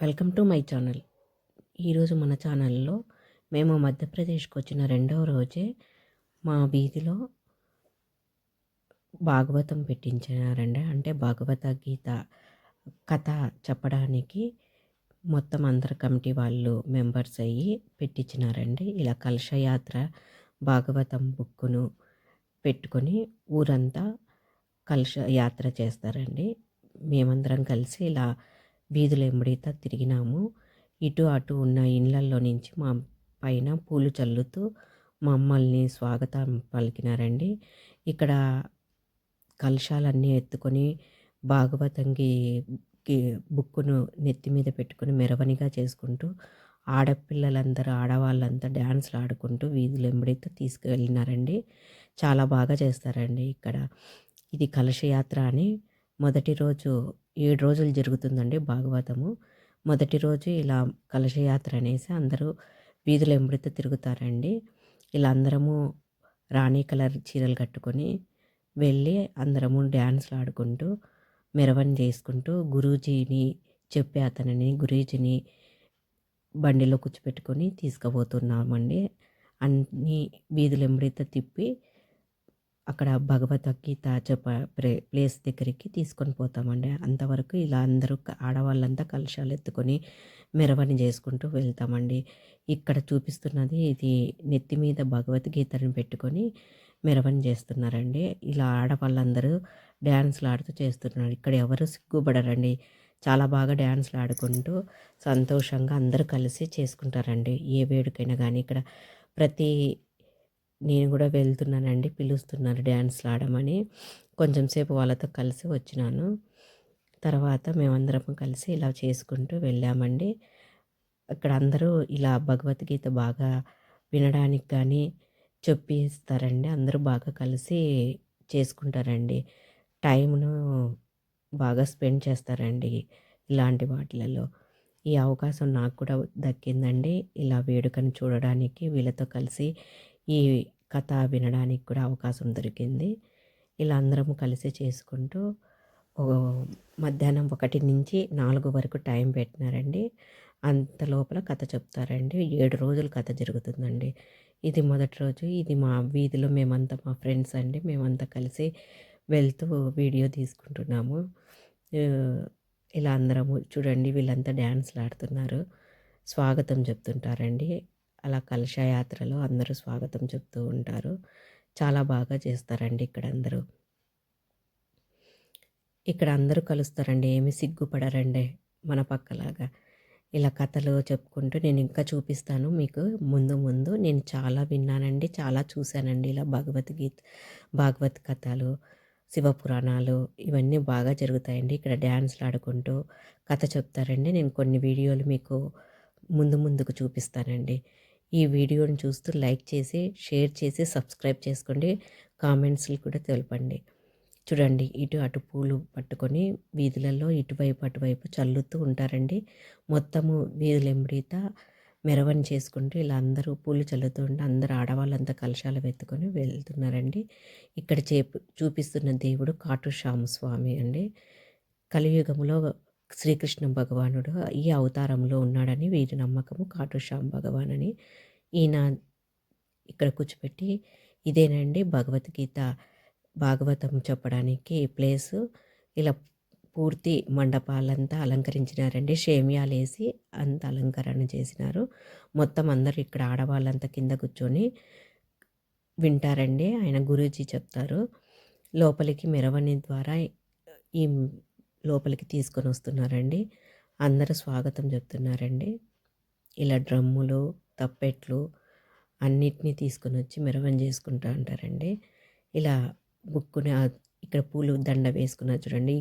Welcome to my channel. ఈరోజు మన ఛానల్లో మేము మధ్యప్రదేశ్కి వచ్చిన రెండవ రోజే మా వీధిలో భాగవతం పెట్టించినారండి అంటే భాగవత గీత కథ చెప్పడానికి మొత్తం అందరు కమిటీ వాళ్ళు మెంబర్స్ అయ్యి పెట్టించినారండి. ఇలా కలశయాత్ర భాగవతం బుక్కును పెట్టుకొని ఊరంతా కలశ యాత్ర చేస్తారండి. మేమందరం కలిసి ఇలా వీధుల ఎంబడితా తిరిగినాము. ఇటు అటు ఉన్న ఇండ్లల్లో నుంచి మా పైన పూలు చల్లుతూ మమ్మల్ని స్వాగతం పలికినారండి. ఇక్కడ కలశాలన్నీ ఎత్తుకొని భాగవతంకి బుక్కును నెత్తి మీద పెట్టుకొని మెరవనిగా చేసుకుంటూ ఆడపిల్లలందరూ ఆడవాళ్ళంతా డ్యాన్స్లు ఆడుకుంటూ వీధులు ఎంబడితో తీసుకువెళ్ళినారండి చాలా బాగా చేస్తారండి ఇక్కడ. ఇది కలశయాత్ర అని మొదటి రోజు ఏడు రోజులు జరుగుతుందండి భాగవతము. మొదటి రోజు ఇలా కలశయాత్ర అనేసి అందరూ వీధులు ఎంబడితో తిరుగుతారండి. ఇలా అందరము రాణి కలర్ చీరలు కట్టుకొని వెళ్ళి అందరము డ్యాన్స్లు ఆడుకుంటూ మెరవని చేసుకుంటూ గురూజీని చెప్పే అతనిని గురూజీని బండిలో కూర్చోపెట్టుకొని తీసుకుపోతున్నామండి. అన్ని వీధులు ఎంబడితో తిప్పి అక్కడ భగవద్గీత చెప్ప ప్లేస్ దగ్గరికి తీసుకొని పోతామండి. అంతవరకు ఇలా అందరూ ఆడవాళ్ళంతా కలశాలు ఎత్తుకొని మెరవని చేసుకుంటూ వెళ్తామండి. ఇక్కడ చూపిస్తున్నది ఇది నెత్తి మీద భగవద్గీతను పెట్టుకొని మెరవని చేస్తున్నారండి. ఇలా ఆడవాళ్ళందరూ డ్యాన్స్లు ఆడుతూ చేస్తున్నారు. ఇక్కడ ఎవరు సిగ్గుపడరండి. చాలా బాగా డ్యాన్స్లు ఆడుకుంటూ సంతోషంగా అందరూ కలిసి చేసుకుంటారండి. ఏ వేడుకైనా కానీ ఇక్కడ ప్రతి నేను కూడా వెళ్తున్నానండి పిలుస్తున్నారు డ్యాన్స్లు ఆడమని. కొంచెం సేపు వాళ్ళతో కలిసి వచ్చినాను. తర్వాత మేమందరం కలిసి ఇలా చేసుకుంటూ వెళ్ళామండి. అక్కడ అందరూ ఇలా భగవద్గీత బాగా వినడానికి కానీ చెప్పిస్తారండి. అందరూ బాగా కలిసి చేసుకుంటారండి. టైంను బాగా స్పెండ్ చేస్తారండి ఇలాంటి వాటిలలో. ఈ అవకాశం నాకు కూడా దక్కిందండి. ఇలా వేడుకను చూడడానికి వీళ్ళతో కలిసి ఈ కథ వినడానికి కూడా అవకాశం దొరికింది. ఇలా అందరం కలిసి చేసుకుంటూ మధ్యాహ్నం ఒకటి నుంచి నాలుగు వరకు టైం పెట్టినారండి. అంత లోపల కథ చెప్తారండి. ఏడు రోజులు కథ జరుగుతుందండి. ఇది మొదటి రోజు. ఇది మా వీధిలో మేమంతా మా ఫ్రెండ్స్ అండి. మేమంతా కలిసి వెళ్తూ వీడియో తీసుకుంటున్నాము. ఇలా అందరము చూడండి వీళ్ళంతా డ్యాన్స్లు ఆడుతున్నారు. స్వాగతం చెప్తుంటారండి. అలా కలశయాత్రలో అందరూ స్వాగతం చెప్తూ ఉంటారు. చాలా బాగా చేస్తారండి ఇక్కడ అందరూ ఇక్కడ అందరూ కలుస్తారండి ఏమి సిగ్గుపడరండి మన పక్కలాగా. ఇలా కథలు చెప్పుకుంటూ నేను ఇంకా చూపిస్తాను మీకు. ముందు ముందు నేను చాలా విన్నానండి చాలా చూశానండి ఇలా భగవద్గీత భాగవత్ కథలు శివపురాణాలు ఇవన్నీ బాగా జరుగుతాయండి. ఇక్కడ డ్యాన్స్లు ఆడుకుంటూ కథ చెప్తారండి. నేను కొన్ని వీడియోలు మీకు ముందు ముందుకు చూపిస్తానండి. ఈ వీడియోని చూస్తూ లైక్ చేసి షేర్ చేసి సబ్స్క్రైబ్ చేసుకోండి. కామెంట్స్లు కూడా తెలపండి. చూడండి ఇటు అటు పూలు పట్టుకొని వీధులలో ఇటువైపు అటువైపు చల్లుతూ ఉంటారండి. మొత్తము వీధులెంబడిత మెరవని చేసుకుంటూ ఇలా అందరూ పూలు చల్లుతూ ఉంటే అందరు ఆడవాళ్ళంతా కలశాలు వెతుకొని వెళ్తున్నారండి. ఇక్కడ చేపు చూపిస్తున్న దేవుడు కాటు స్వామి అండి. కలియుగంలో శ్రీకృష్ణ భగవానుడు ఈ అవతారంలో ఉన్నాడని వీరి నమ్మకము. కాటుశ్యామ్ భగవాన్ అని ఈయన ఇక్కడ కూర్చోపెట్టి ఇదేనండి భగవద్గీత. భాగవతం చెప్పడానికి ప్లేసు. ఇలా పూర్తి మండపాలంతా అలంకరించినారండి. షేమియాలు వేసి అంత అలంకరణ చేసినారు. మొత్తం అందరూ ఇక్కడ ఆడవాళ్ళంతా కింద కూర్చొని వింటారండి. ఆయన గురూజీ చెప్తారు. లోపలికి మెరవని ద్వారా ఈ లోపలికి తీసుకొని వస్తున్నారండి. అందరూ స్వాగతం చెప్తున్నారండి. ఇలా డ్రమ్ములు తప్పెట్లు అన్నిటినీ తీసుకొని వచ్చి మెరవన్ చేసుకుంటా ఉంటారండి. ఇలా బుక్కుని ఇక్కడ పూలు దండ వేసుకున్నారు చూడండి.